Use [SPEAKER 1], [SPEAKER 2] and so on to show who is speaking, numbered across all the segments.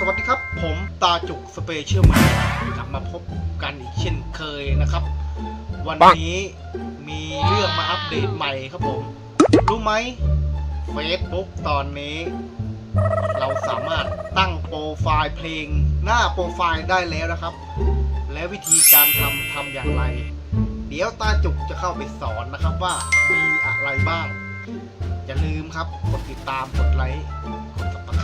[SPEAKER 1] สวัสดีครับ ผมตาจุกสเปเชียลแมนกลับมาพบกันอีกเช่นเคยนะครับ วันนี้มีเรื่องมาอัปเดตใหม่ครับผม รู้ไหม Facebook ตอนนี้ เราสามารถตั้งโปรไฟล์เพลงหน้าโปรไฟล์ได้แล้วนะครับ และวิธีการทำทำอย่างไร เดี๋ยวตาจุกจะเข้าไปสอนนะครับว่ามีอะไรบ้าง อย่าลืมครับกดติดตามกดไลค์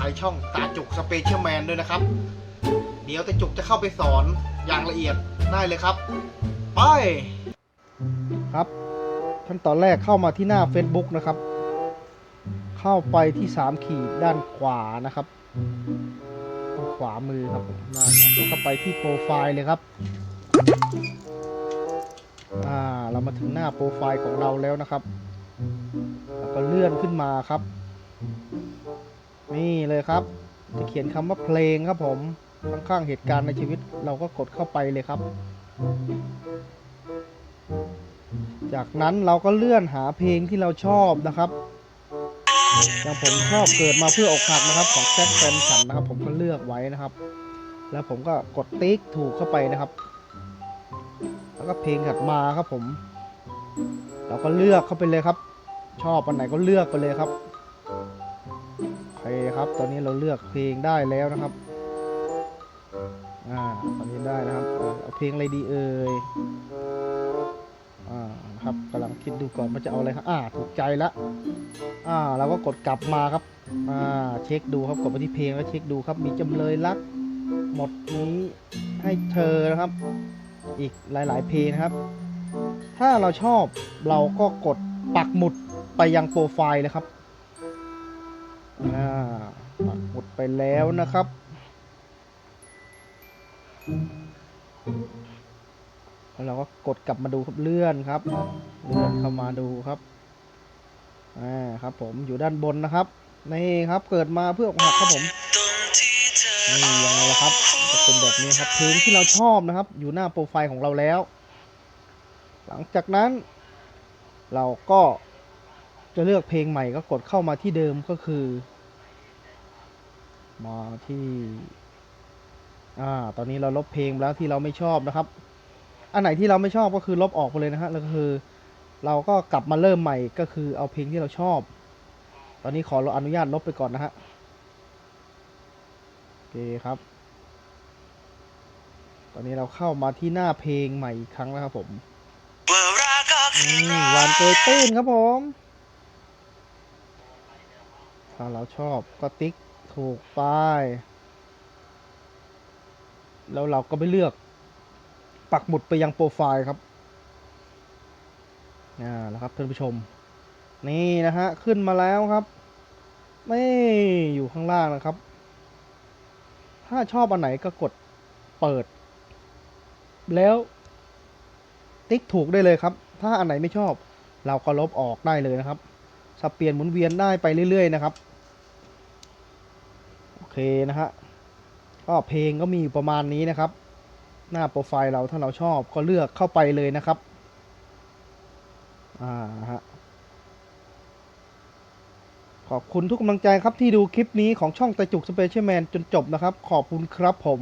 [SPEAKER 1] กดสับสไครช่องตาจุกสเปเชียลแมนด้วยนะครับ เดี๋ยวตาจุกจะเข้าไปสอนอย่างละเอียดได้เลยครับ ไป ครับขั้นตอนแรกเข้ามาที่หน้า Facebook นะครับ เข้าไปที่ 3 ขีดด้านขวานะครับ ขวามือครับมนั่นแล้วก็ไปที่โปรไฟล์เลยครับอ่าเรามาถึงหน้าโปรไฟล์ของเราแล้วนะครับแล้วก็เลื่อนขึ้นมาครับ นี่เลยครับ จะเขียนคำว่าเพลงครับผม ข้างๆเหตุการณ์ในชีวิตเราก็กดเข้าไปเลยครับ จากนั้นเราก็เลื่อนหาเพลงที่เราชอบนะครับอย่างผมชอบเกิดมาเพื่ออกหักนะครับ ของแจ็คแฟนฉันนะครับ ผมก็เลือกไว้นะครับ แล้วผมก็กดติ๊กถูกเข้าไปนะครับ แล้วก็เพลงถัดมาครับผม เราก็เลือกเข้าไปเลยครับ ชอบอันไหนก็เลือกไปเลยครับ เคครับ ตอนนี้เราเลือกเพลงได้แล้วนะครับ อ่า ตอนนี้ได้นะครับ เอาเพลงอะไรดีเอ่ย อ่านะครับกำลังคิดดูก่อนว่าจะเอาอะไรครับ อ่า ถูกใจละ อ่า เราก็กดกลับมาครับ อ่า เช็คดูครับ กดไปที่เพลงแล้วเช็คดูครับ มีจำเลยรัก หมดนี้ให้เธอนะครับ อีกหลาย ๆ เพลงนะครับ ถ้าเราชอบเราก็กดปักหมุดไปยังโปรไฟล์เลยครับ อ่าปักหมุดไปแล้วนะครับแล้วเราก็กดกลับมาดูครับเลื่อนครับ เลื่อนเข้ามาดูครับอ่าครับ ผมอยู่ด้านบนนะครับนี่ครับเกิดมาเพื่อหักครับผมนี่ยังไงล่ะครับจะเป็นแบบนี้ครับเพลงที่เราชอบนะครับ อยู่หน้าโปรไฟล์ของเราแล้ว หลังจากนั้น เราก็ จะเลือกเพลงใหม่ก็กดเข้ามาที่เดิมก็คือ มาที่อ่าตอนนี้เราลบเพลงแล้วที่เราไม่ชอบนะครับ อันไหนที่เราไม่ชอบก็คือลบออกไปเลยนะฮะแล้วก็คือ เราก็กลับมาเริ่มใหม่ก็คือเอาเพลงที่เราชอบ ตอนนี้ขอเราอนุญาตลบไปก่อนนะฮะโอเคครับ ตอนนี้เราเข้ามาที่หน้าเพลงใหม่อีกครั้งแล้วครับผม อืมหวานเกยตื้นครับผม ถ้าเราชอบก็ติ๊กถูกไป แล้วเราก็ไปเลือก ปักหมุดไปยังโปรไฟล์ครับอ่าแล้วครับท่านผู้ชม นี่นะฮะ ขึ้นมาแล้วครับนี่อยู่ข้างล่างนะครับ ถ้าชอบอันไหนก็กดเปิด แล้ว ติ๊กถูกได้เลยครับ ถ้าอันไหนไม่ชอบ เราก็ลบออกได้เลยนะครับ สับเปลี่ยนหมุนเวียนได้ไปเรื่อย ๆ นะครับ โอเคนะฮะก็เพลงก็มีอยู่ประมาณนี้นะครับ หน้าโปรไฟล์เราถ้าเราชอบก็เลือกเข้าไปเลยนะครับอ่าฮะขอบคุณทุกกำลังใจครับที่ดูคลิปนี้ของช่องตะจุกสเปเชียลแมนจนจบนะครับ ขอบคุณครับผม